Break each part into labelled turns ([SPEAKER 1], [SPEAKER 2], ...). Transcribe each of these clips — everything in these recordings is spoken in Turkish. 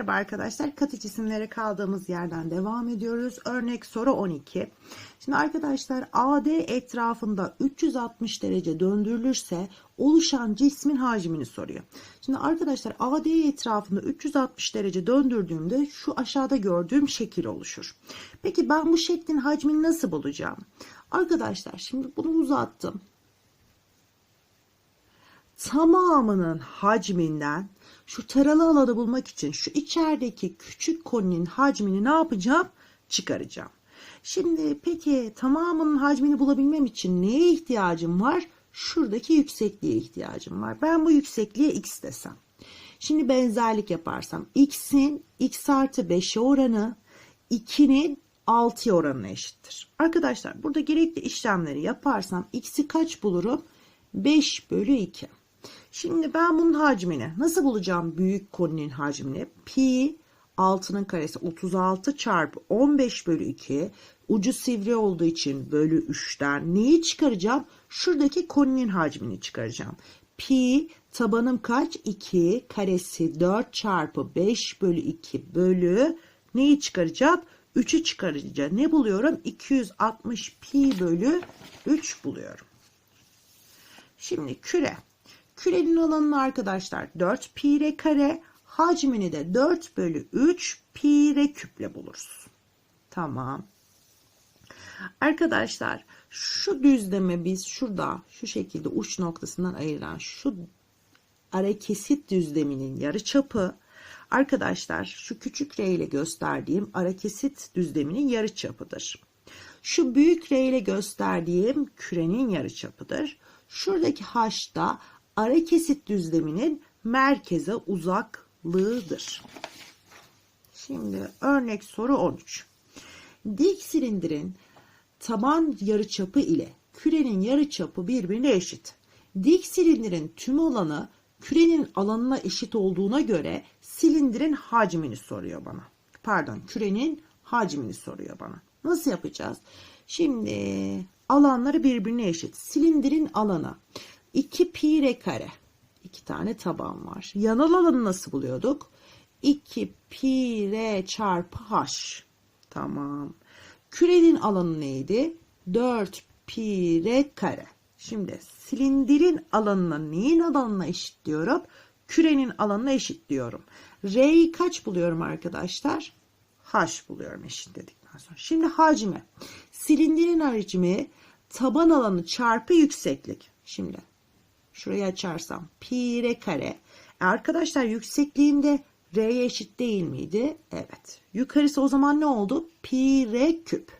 [SPEAKER 1] Merhaba arkadaşlar. Kat cisimlere kaldığımız yerden devam ediyoruz. Örnek soru 12. Şimdi arkadaşlar AD etrafında 360 derece döndürülürse oluşan cismin hacmini soruyor. Şimdi arkadaşlar AD etrafında 360 derece döndürdüğümde şu aşağıda gördüğüm şekil oluşur. Peki ben bu şeklin hacmini nasıl bulacağım? Arkadaşlar şimdi bunu uzattım. Tamamının hacminden şu taralı alanı bulmak için şu içerideki küçük koninin hacmini ne yapacağım? Çıkaracağım. Şimdi peki tamamının hacmini bulabilmem için neye ihtiyacım var? Şuradaki yüksekliğe ihtiyacım var. Ben bu yüksekliğe x desem. Şimdi benzerlik yaparsam x'in x artı 5'e oranı 2'nin 6'ya oranına eşittir. Arkadaşlar burada gerekli işlemleri yaparsam x'i kaç bulurum? 5 bölü 2. Şimdi ben bunun hacmini nasıl bulacağım büyük koninin hacmini? Pi 6'nın karesi 36 çarpı 15 bölü 2 ucu sivri olduğu için bölü 3'ten neyi çıkaracağım? Şuradaki koninin hacmini çıkaracağım. Pi tabanım kaç? 2 karesi 4 çarpı 5 bölü 2 bölü neyi çıkaracağım? 3'ü çıkaracağım. Ne buluyorum? 260 pi bölü 3 buluyorum. Şimdi küre. Kürenin alanını arkadaşlar 4 pi r kare hacmini de 4 bölü 3 pi r küple buluruz. Tamam. Arkadaşlar şu düzleme biz şurada şu şekilde uç noktasından ayıran şu ara kesit düzleminin yarı çapı arkadaşlar şu küçük r ile gösterdiğim ara kesit düzleminin yarı çapıdır. Şu büyük r ile gösterdiğim kürenin yarı çapıdır. Şuradaki h da ara kesit düzleminin merkeze uzaklığıdır. Şimdi örnek soru 13. Dik silindirin taban yarıçapı ile kürenin yarıçapı birbirine eşit. Dik silindirin tüm alanı kürenin alanına eşit olduğuna göre silindirin hacmini soruyor bana. Pardon, kürenin hacmini soruyor bana. Nasıl yapacağız? Şimdi alanları birbirine eşit. Silindirin alanı 2 pi r kare. İki tane taban var. Yanal alanı nasıl buluyorduk? 2 pi r çarpı h. Tamam. Kürenin alanı neydi? 4 pi r kare. Şimdi silindirin alanına neyin alanına eşit diyorum? Kürenin alanına eşit diyorum. R'yi kaç buluyorum arkadaşlar? H buluyorum eşit dedikten sonra. Şimdi hacmi. Silindirin hacmi taban alanı çarpı yükseklik. Şimdi şurayı açarsam pi r kare. Arkadaşlar yüksekliğimde r'ye eşit değil miydi? Evet. Yukarısı o zaman ne oldu? Pi r küp.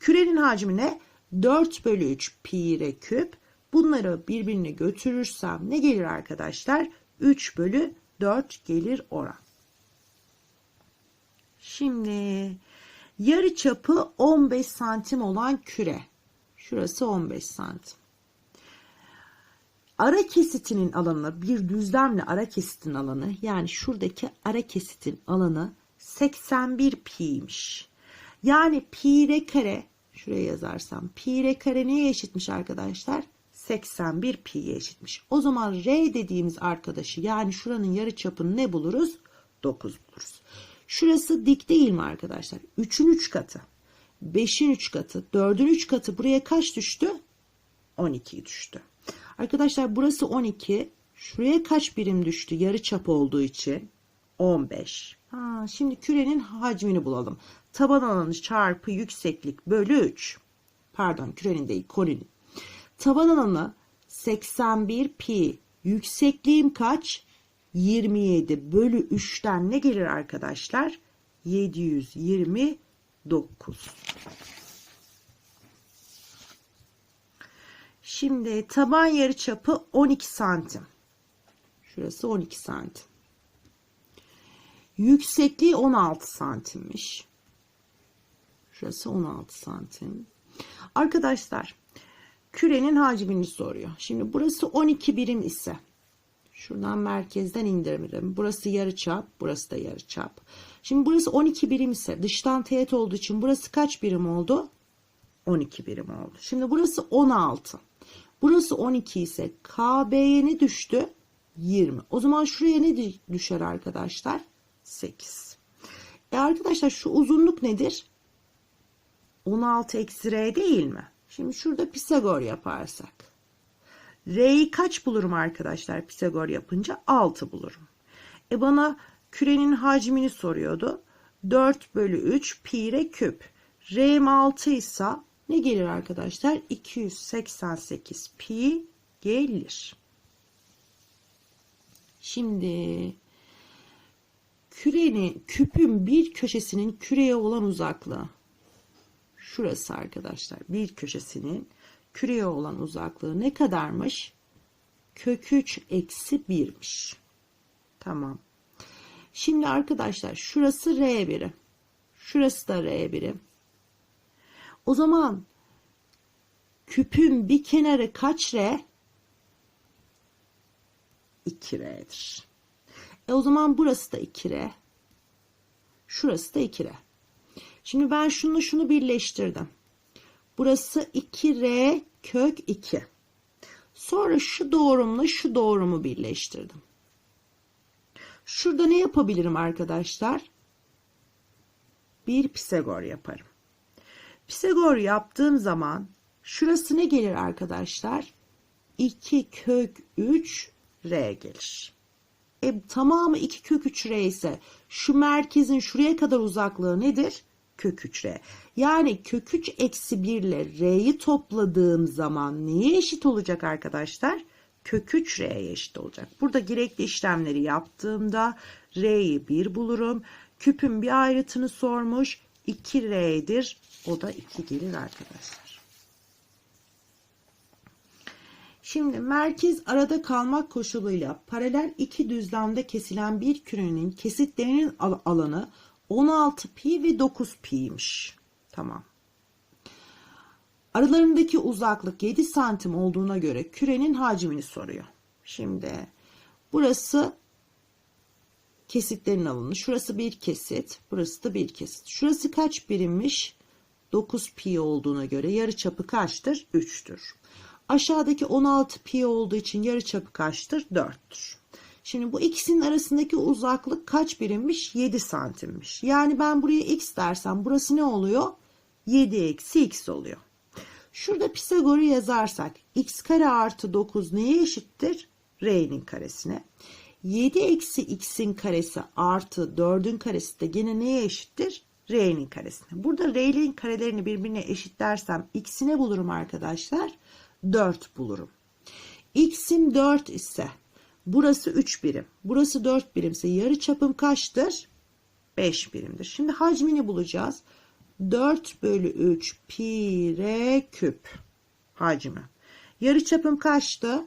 [SPEAKER 1] Kürenin hacmi ne? 4 bölü 3 pi r küp. Bunları birbirine götürürsem ne gelir arkadaşlar? 3 bölü 4 gelir oran. Şimdi yarı çapı 15 santim olan küre. Şurası 15 santim. Ara kesitinin alanı bir düzlemle ara kesitin alanı yani şuradaki ara kesitin alanı 81 pi'ymiş. Yani pi r kare şuraya yazarsam pi r kare neye eşitmiş arkadaşlar? 81 pi'ye eşitmiş. O zaman r dediğimiz arkadaşı yani şuranın yarı çapını ne buluruz? 9 buluruz. Şurası dik değil mi arkadaşlar? 3'ün 3 katı. 5'in 3 katı. 4'ün 3 katı. Buraya kaç düştü? 12 düştü. Arkadaşlar burası 12. Şuraya kaç birim düştü? Yarı çap olduğu için 15. Ha, şimdi kürenin hacmini bulalım. Taban alanı çarpı yükseklik bölü 3. Pardon kürenin değil koninin. Taban alanı 81 pi. Yüksekliğim kaç? 27 bölü 3'ten ne gelir arkadaşlar? 729. Şimdi taban yarı çapı 12 santim. Şurası 12 santim. Yüksekliği 16 santimmiş. Şurası 16 santim. Arkadaşlar kürenin hacmini soruyor. Şimdi burası 12 birim ise şuradan merkezden indiririm. Burası yarı çap, burası da yarı çap. Şimdi burası 12 birim ise dıştan teğet olduğu için burası kaç birim oldu? 12 birim oldu. Şimdi burası 16. Burası 12 ise KB'ye ne düştü? 20. O zaman şuraya ne düşer arkadaşlar? 8. E arkadaşlar şu uzunluk nedir? 16 eksi r değil mi? Şimdi şurada Pisagor yaparsak. R'yi kaç bulurum arkadaşlar Pisagor yapınca? 6 bulurum. E bana kürenin hacmini soruyordu. 4 bölü 3 pi r küp. R'm 6 ise ne gelir arkadaşlar? 288 pi gelir. Şimdi kürenin küpün bir köşesinin küreye olan uzaklığı şurası arkadaşlar bir köşesinin küreye olan uzaklığı ne kadarmış? Kök 3 eksi 1'miş. Tamam. Şimdi arkadaşlar şurası R birim. Şurası da R birim. O zaman küpün bir kenarı kaç R? 2R'dir. E o zaman burası da 2R. Şurası da 2R. Şimdi ben şunu şunu birleştirdim. Burası 2R kök 2. Sonra şu doğrumla şu doğrumu birleştirdim. Şurada ne yapabilirim arkadaşlar? Bir Pisagor yaparım. Pisagor yaptığım zaman şurası ne gelir arkadaşlar? 2 kök 3 R gelir. E, tamamı 2 kök 3 R ise şu merkezin şuraya kadar uzaklığı nedir? Kök 3 R. Yani kök 3 eksi 1 ile R'yi topladığım zaman neye eşit olacak arkadaşlar? Kök 3 R'ye eşit olacak. Burada gerekli işlemleri yaptığımda R'yi 1 bulurum. Küpün bir ayrıtını sormuş. 2 R'dir. O da 2 gelir arkadaşlar. Şimdi merkez arada kalmak koşuluyla paralel iki düzlemde kesilen bir kürenin kesitlerinin alanı 16 pi ve 9 pi'ymiş. Tamam. Aralarındaki uzaklık 7 santim olduğuna göre kürenin hacmini soruyor. Şimdi burası kesitlerin alanı. Şurası bir kesit. Burası da bir kesit. Şurası kaç birimmiş? 9 pi olduğuna göre yarı çapı kaçtır? 3'tür. Aşağıdaki 16 pi olduğu için yarı çapı kaçtır? 4'tür. Şimdi bu ikisinin arasındaki uzaklık kaç birimmiş? 7 santimmiş. Yani ben buraya x dersem burası ne oluyor? 7 eksi x oluyor. Şurada Pisagor'u yazarsak x kare artı 9 neye eşittir? R'nin karesine. 7 eksi x'in karesi artı 4'ün karesi de gene neye eşittir? R'nin karesine. Burada R'nin karelerini birbirine eşitlersem x'ine bulurum arkadaşlar. 4 bulurum. X'im 4 ise burası 3 birim. Burası 4 birimse yarı çapım kaçtır? 5 birimdir. Şimdi hacmini bulacağız. 4 bölü 3 pi r küp hacmi. Yarı çapım kaçtı?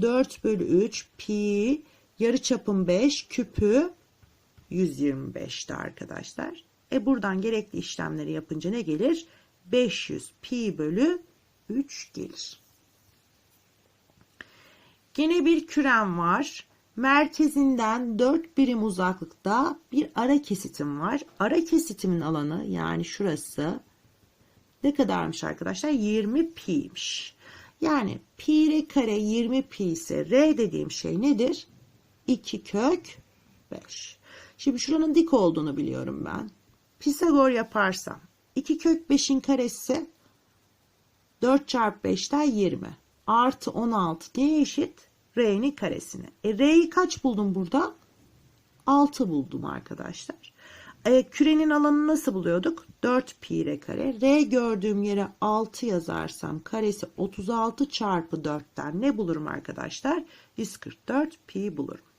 [SPEAKER 1] 4 bölü 3 pi yarı çapım 5 küpü 125'ti arkadaşlar. E buradan gerekli işlemleri yapınca ne gelir? 500 pi bölü 3 gelir. Gene bir kürem var. Merkezinden 4 birim uzaklıkta bir ara kesitim var. Ara kesitimin alanı yani şurası ne kadarmış arkadaşlar? 20 pi'ymiş. Yani pi r kare 20 pi ise r dediğim şey nedir? 2 kök 5. Şimdi şuranın dik olduğunu biliyorum ben. Pisagor yaparsam 2 kök 5'in karesi 4 çarpı 5'ten 20 artı 16 neye eşit? R'nin karesine. E, R'yi kaç buldum burada? 6 buldum arkadaşlar. E, kürenin alanını nasıl buluyorduk? 4 pi r kare. R gördüğüm yere 6 yazarsam karesi 36 çarpı 4'ten ne bulurum arkadaşlar? 144 pi bulurum.